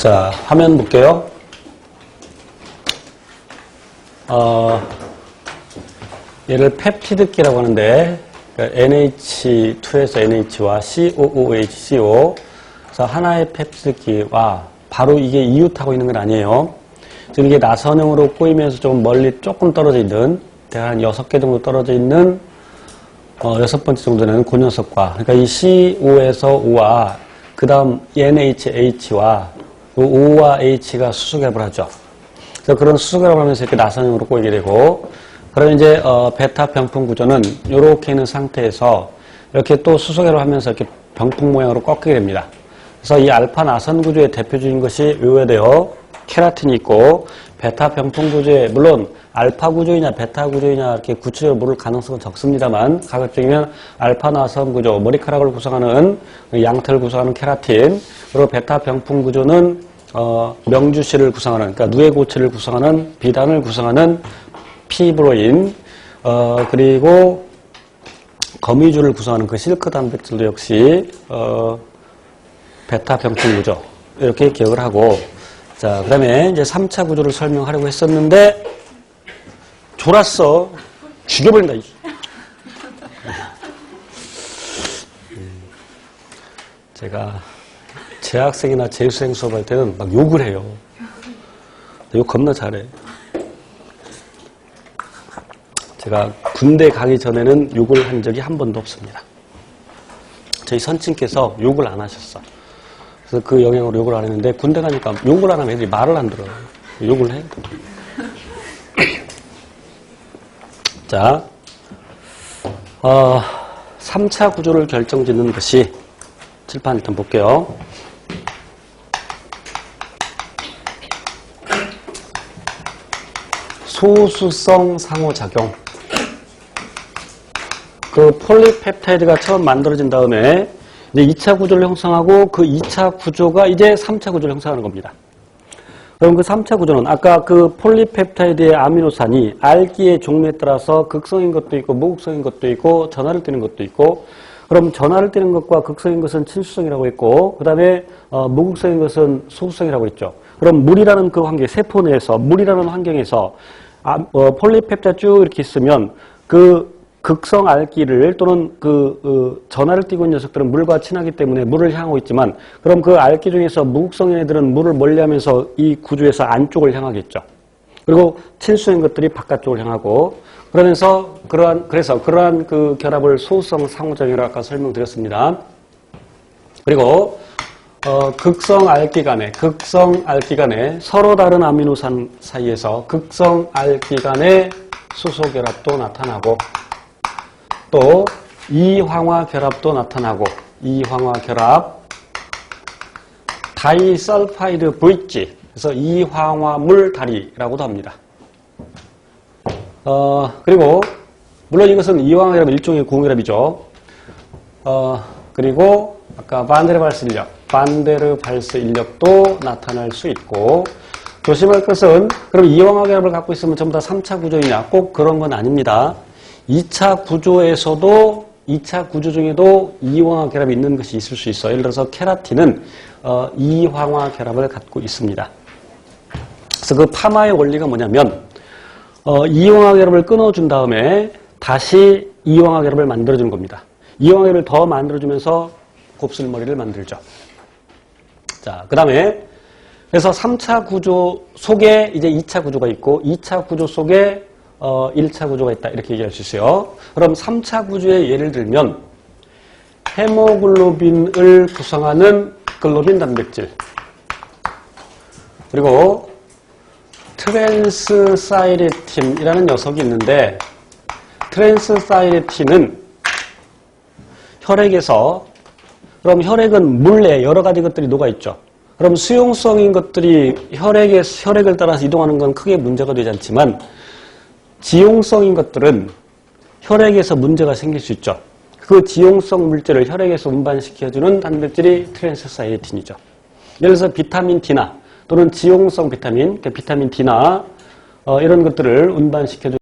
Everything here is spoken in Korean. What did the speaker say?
자, 화면 볼게요. 어, 얘를 펩티드기라고 하는데 그러니까 NH2에서 NH와 COOHCO 그래서 하나의 펩티드기와 바로 이게 이웃하고 있는 건 아니에요. 지금 이게 나선형으로 꼬이면서 좀 멀리 조금 떨어져 있는 대략 한 6개 정도 떨어져 있는 어, 여섯 번째 정도는 그 녀석과 그러니까 이 CO에서 O와 그 다음 NHH와 그 O와 H가 수소결합을 하죠. 그래서 그런 수소결합을 하면서 이렇게 나선형으로 꼬이게 되고 그럼 이제 어, 베타 병풍 구조는 이렇게 있는 상태에서 이렇게 또 수소결합을 하면서 이렇게 병풍 모양으로 꺾이게 됩니다. 그래서 이 알파 나선 구조의 대표적인 것이 의외되어 케라틴이 있고 베타 병풍 구조에 물론 알파 구조이냐 베타 구조이냐 이렇게 구체적으로 모를 가능성은 적습니다만 가급적이면 알파 나선 구조 머리카락을 구성하는 양털을 구성하는 케라틴 그리고 베타 병풍 구조는 어, 명주실을 구성하는 그러니까 누에 고체를 구성하는 비단을 구성하는 피브로인 어, 그리고 거미줄을 구성하는 그 실크 단백질도 역시 어, 베타 병풍 구조 이렇게 기억을 하고 자 그다음에 이제 3차 구조를 설명하려고 했었는데 졸았어. 죽여버린다 이. 음, 제가 재학생이나 재수생 수업할 때는 막 욕을 해요 욕 겁나 잘해 제가 군대 가기 전에는 욕을 한 적이 한 번도 없습니다 저희 선친께서 욕을 안 하셨어 그래서 그 영향으로 욕을 안 했는데 군대 가니까 욕을 안 하면 애들이 말을 안 들어요. 욕을 해. 자, 어, 3차 구조를 결정짓는 것이 칠판 일단 볼게요. 소수성 상호작용. 그 폴리펩타이드가 처음 만들어진 다음에 이제 2차 구조를 형성하고 그 2차 구조가 이제 3차 구조를 형성하는 겁니다. 그럼 그 3차 구조는 아까 그 폴리펩타이드의 아미노산이 알기의 종류에 따라서 극성인 것도 있고 무극성인 것도 있고 전하를 띠는 것도 있고 그럼 전하를 띠는 것과 극성인 것은 친수성이라고 했고 그 다음에 어, 무극성인 것은 소수성이라고 했죠. 그럼 물이라는 그 환경, 세포 내에서 물이라는 환경에서 폴리펩타이드 쭉 이렇게 있으면 그 극성 알기를 또는 그, 그 전하를 띠고 있는 녀석들은 물과 친하기 때문에 물을 향하고 있지만 그럼 그 알기 중에서 무극성인 애들은 물을 멀리하면서 이 구조에서 안쪽을 향하겠죠. 그리고 친수인 것들이 바깥쪽을 향하고 그러면서 그러한 그래서 그러한 그 결합을 소수성 상호작용이라고 아까 설명드렸습니다. 그리고 어, 극성 알기 간에 극성 알기 간에 서로 다른 아미노산 사이에서 극성 알기 간의 수소 결합도 나타나고 또 이황화 결합도 나타나고 이황화 결합 다이설파이드 브릿지 그래서 이황화물 다리라고도 합니다. 어, 그리고 물론 이것은 이황화 결합 일종의 공결합이죠. 어, 그리고 아까 반데르 발스 인력, 반데르 발스 인력도 나타날 수 있고 조심할 것은 그럼 이황화 결합을 갖고 있으면 전부 다 3차 구조이냐 꼭 그런 건 아닙니다. 2차 구조에서도 2차 구조 중에도 이황화 결합이 있는 것이 있을 수 있어요. 예를 들어서 케라틴은 어, 이황화 결합을 갖고 있습니다. 그래서 그 파마의 원리가 뭐냐면 어, 이황화 결합을 끊어준 다음에 다시 이황화 결합을 만들어주는 겁니다. 결합을 더 만들어주면서 곱슬머리를 만들죠. 자, 그 다음에 그래서 3차 구조 속에 이제 2차 구조가 있고 2차 구조 속에 어, 1차 구조가 있다. 이렇게 얘기할 수 있어요. 그럼 3차 구조의 예를 들면 헤모글로빈을 구성하는 글로빈 단백질 그리고 트랜스사이레틴이라는 녀석이 있는데 트랜스사이레틴은 혈액에서 그럼 혈액은 물에 여러 가지 것들이 녹아 있죠. 그럼 수용성인 것들이 혈액에, 혈액을 따라서 이동하는 건 크게 문제가 되지 않지만 지용성인 것들은 혈액에서 문제가 생길 수 있죠. 그 지용성 물질을 혈액에서 운반시켜주는 단백질이 트랜스사이레틴이죠. 예를 들어서 비타민 D나 또는 지용성 비타민, 그러니까 비타민 D나 어, 이런 것들을 운반시켜주는